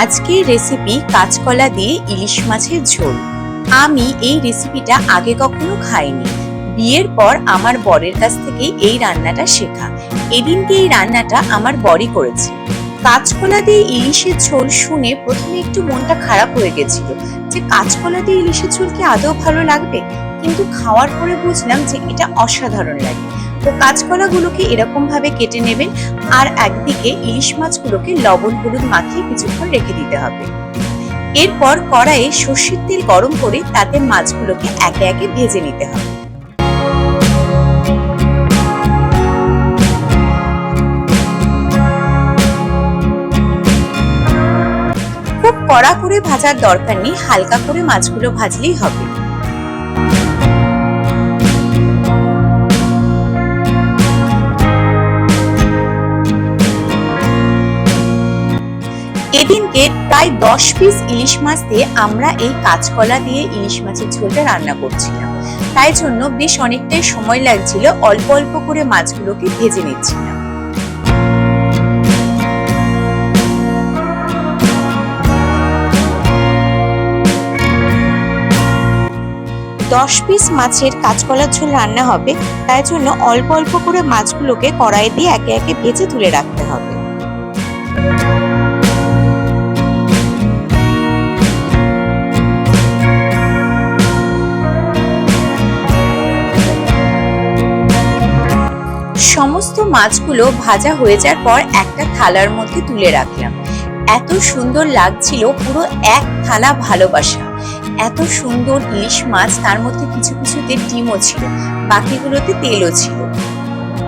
আজকের রেসিপি কাঁচকলা দিয়ে ইলিশ মাছের ঝোল। আমি এই রেসিপিটা আগে কখনো খাইনি। বিয়ের পর আমার বরের কাছ থেকেই এই রান্নাটা শেখা। এদিনকে এই রান্নাটা আমার বরই করেছে। কাঁচকলা দিয়ে ইলিশের ঝোল শুনে প্রথমে একটু মনটা খারাপ হয়ে গেছিল যে কাঁচকলা দিয়ে ইলিশের ঝোল কি আদৌ ভালো লাগবে? কিন্তু খাওয়ার পরে বুঝলাম যে এটা অসাধারণ লাগে। তো কাঁচকলাগুলোকে এরকম ভাবে কেটে নেবেন আর একদিকে ইলিশ মাছগুলোকে লবণ হলুদ মাখিয়ে কিছুক্ষণ রেখে দিতে হবে। এরপর কড়াইয়ে সর্ষের তেল গরম করে তাতে মাছগুলোকে একে একে ভেজে নিতে হবে। খুব কড়া করে ভাজার দরকার নেই, হালকা করে মাছগুলো ভাজলেই হবে। এদিনকে প্রায় দশ পিস ইলিশ মাছ দিয়ে আমরা এই কাঁচকলা দিয়ে ইলিশ মাছের ঝোলটা রান্না করছিলাম। তাই জন্য বেশ অনেকটাই সময় লাগছিল অল্প অল্প করে মাছগুলোকে ভেজে নিচ্ছিলাম। দশ পিস মাছের কাঁচকলার ঝোল রান্না হবে, তাই জন্য অল্প অল্প করে মাছগুলোকে কড়াই দিয়ে একে একে ভেজে তুলে রাখতে হবে। সমস্ত মাছগুলো ভাজা হয়ে যাওয়ার পর একটা থালার মধ্যে তুলে রাখলাম। এত সুন্দর লাগছিল, পুরো এক থালা ভালোবাসা। এত সুন্দর ইলিশ মাছ, তার মধ্যে কিছু কিছুতে ডিমও ছিল, বাকিগুলোতে তেলও ছিল।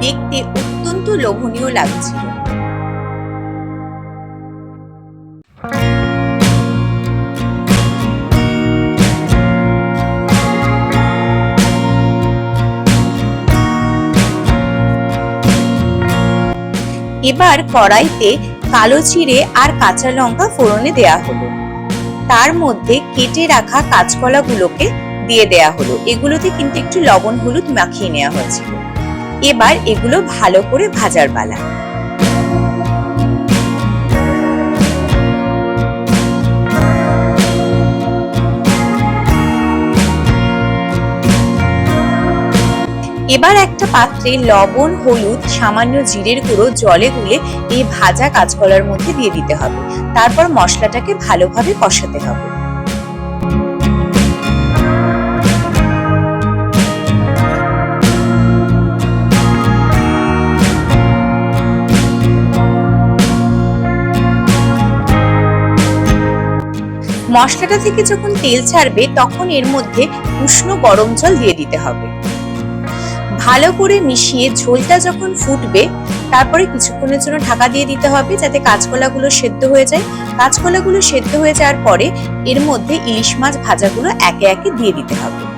দেখতে অত্যন্ত লোভনীয় লাগছিল। এবার কড়াইতে কালো জিরে আর কাঁচা লঙ্কা ফোড়নে দেয়া হলো। তার মধ্যে কেটে রাখা কাঁচকলাগুলোকে দিয়ে দেয়া হলো। এগুলোতে কিন্তু একটু লবণ, হলুদ মাখিয়ে নেওয়া হয়েছিল। এবার এগুলো ভালো করে ভাজার পালা। এবার একটা পাত্রে লবণ, হলুদ, সামান্য জিরের গুঁড়ো, জলে গুলে এই ভাজা কাঁচকলার মধ্যে দিয়ে দিতে হবে। তারপর মশলাটাকে ভালোভাবে কষাতে হবে। মশলাটা থেকে যখন তেল ছাড়বে, তখন এর মধ্যে উষ্ণ গরম জল দিয়ে দিতে হবে। ভালো করে মিশিয়ে ঝোলটা যখন ফুটবে, তারপরে কিছুক্ষণের জন্য ঢাকা দিয়ে দিতে হবে যাতে কাঁচকলাগুলো সেদ্ধ হয়ে যায়। কাঁচকলাগুলো সেদ্ধ হয়ে যাওয়ার পরে এর মধ্যে ইলিশ মাছ ভাজাগুলো একে একে দিয়ে দিতে হবে।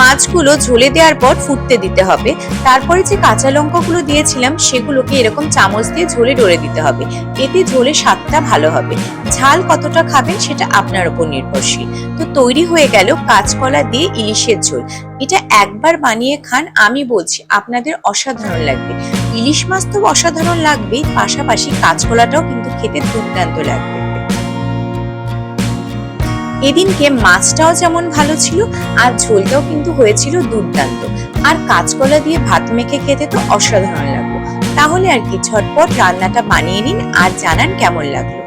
মাছগুলো ঝোলে দেওয়ার পর ফুটতে দিতে হবে। তারপরে যে কাঁচা লঙ্কাগুলো দিয়েছিলাম, সেগুলোকে এরকম চামচ দিয়ে ঝোলে ডরে দিতে হবে। এতে ঝোলে স্বাদটা ভালো হবে। ঝাল কতটা খাবেন সেটা আপনার উপর নির্ভরশীল। তো তৈরি হয়ে গেল কাঁচকলা দিয়ে ইলিশের ঝোল। এটা একবার বানিয়ে খান, আমি বলছি, আপনাদের অসাধারণ লাগবে। ইলিশ মাছ তো অসাধারণ লাগবেই, পাশাপাশি কাঁচকলাটাও কিন্তু খেতে দুর্দান্ত লাগবে। এদিনকে মাছটাও যেমন ভালো ছিল, আর ঝোলটাও কিন্তু হয়েছিল দুর্দান্ত। আর কাঁচকলা দিয়ে ভাত মেখে খেতে তো অসাধারণ লাগল। তাহলে আর কি, ঝটপট রান্নাটা বানিয়ে নিন আর জানান কেমন লাগল।